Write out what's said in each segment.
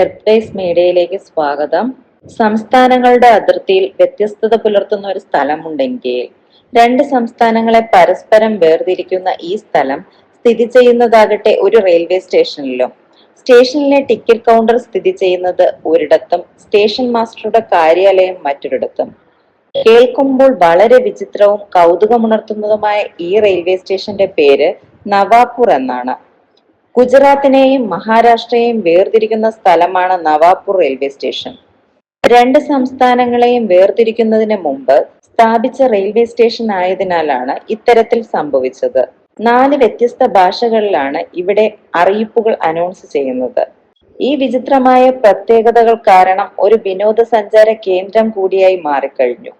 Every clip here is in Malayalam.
എർത്തേസ് മീഡിയയിലേക്ക് സ്വാഗതം. സംസ്ഥാനങ്ങളുടെ അതിർത്തിയിൽ വ്യത്യസ്തത പുലർത്തുന്ന ഒരു സ്ഥലമുണ്ടെങ്കിൽ രണ്ട് സംസ്ഥാനങ്ങളെ പരസ്പരം വേർതിരിക്കുന്ന ഈ സ്ഥലം സ്ഥിതി ചെയ്യുന്നതാകട്ടെ ഒരു റെയിൽവേ സ്റ്റേഷനിലും. സ്റ്റേഷനിലെ ടിക്കറ്റ് കൗണ്ടർ സ്ഥിതി ചെയ്യുന്നത് ഒരിടത്തും സ്റ്റേഷൻ മാസ്റ്ററുടെ കാര്യാലയം മറ്റൊരിടത്തും. കേൾക്കുമ്പോൾ വളരെ വിചിത്രവും കൗതുകമുണർത്തുന്നതുമായ ഈ റെയിൽവേ സ്റ്റേഷന്റെ പേര് നവാപൂർ എന്നാണ്. ഗുജറാത്തിനെയും മഹാരാഷ്ട്രയെയും വേർതിരിക്കുന്ന സ്ഥലമാണ് നവാപൂർ റെയിൽവേ സ്റ്റേഷൻ. രണ്ട് സംസ്ഥാനങ്ങളെയും വേർതിരിക്കുന്നതിന് മുമ്പ് സ്ഥാപിച്ച റെയിൽവേ സ്റ്റേഷൻ ആയതിനാലാണ് ഇത്തരത്തിൽ സംഭവിച്ചത്. നാല് വ്യത്യസ്ത ഭാഷകളിലാണ് ഇവിടെ അറിയിപ്പുകൾ അനൗൺസ് ചെയ്യുന്നത്. ഈ വിചിത്രമായ പ്രത്യേകതകൾ കാരണം ഒരു വിനോദസഞ്ചാര കേന്ദ്രം കൂടിയായി മാറിക്കഴിഞ്ഞു.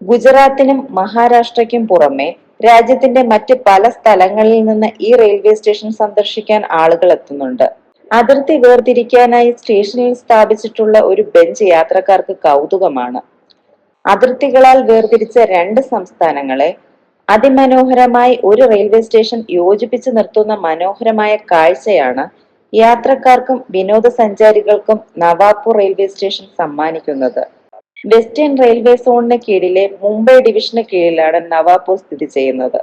ഗുജറാത്തിനും മഹാരാഷ്ട്രയ്ക്കും പുറമെ രാജ്യത്തിന്റെ മറ്റ് പല സ്ഥലങ്ങളിൽ നിന്ന് ഈ റെയിൽവേ സ്റ്റേഷൻ സന്ദർശിക്കാൻ ആളുകൾ എത്തുന്നുണ്ട്. അതിർത്തി വേർതിരിക്കാനായി സ്റ്റേഷനിൽ സ്ഥാപിച്ചിട്ടുള്ള ഒരു ബെഞ്ച് യാത്രക്കാർക്ക് കൗതുകമാണ്. അതിർത്തികളാൽ വേർതിരിച്ച രണ്ട് സംസ്ഥാനങ്ങളെ അതിമനോഹരമായി ഒരു റെയിൽവേ സ്റ്റേഷൻ യോജിപ്പിച്ചു നിർത്തുന്ന മനോഹരമായ കാഴ്ചയാണ് യാത്രക്കാർക്കും വിനോദസഞ്ചാരികൾക്കും നവാപൂർ റെയിൽവേ സ്റ്റേഷൻ സമ്മാനിക്കുന്നത്. വെസ്റ്റേൺ റെയിൽവേ സോണിന് കീഴിലെ മുംബൈ ഡിവിഷന് കീഴിലാണ് നവാപൂർ സ്ഥിതി ചെയ്യുന്നത്.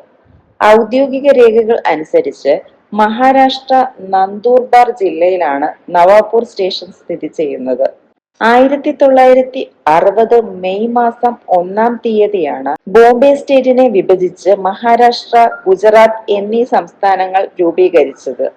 ഔദ്യോഗിക രേഖകൾ അനുസരിച്ച് മഹാരാഷ്ട്ര നന്ദൂർബാർ ജില്ലയിലാണ് നവാപൂർ സ്റ്റേഷൻ സ്ഥിതി ചെയ്യുന്നത്. ആയിരത്തി തൊള്ളായിരത്തി അറുപത് മെയ് മാസം ഒന്നാം തീയതിയാണ് ബോംബെ സ്റ്റേറ്റിനെ വിഭജിച്ച് മഹാരാഷ്ട്ര ഗുജറാത്ത് എന്നീ സംസ്ഥാനങ്ങൾ രൂപീകരിച്ചത്.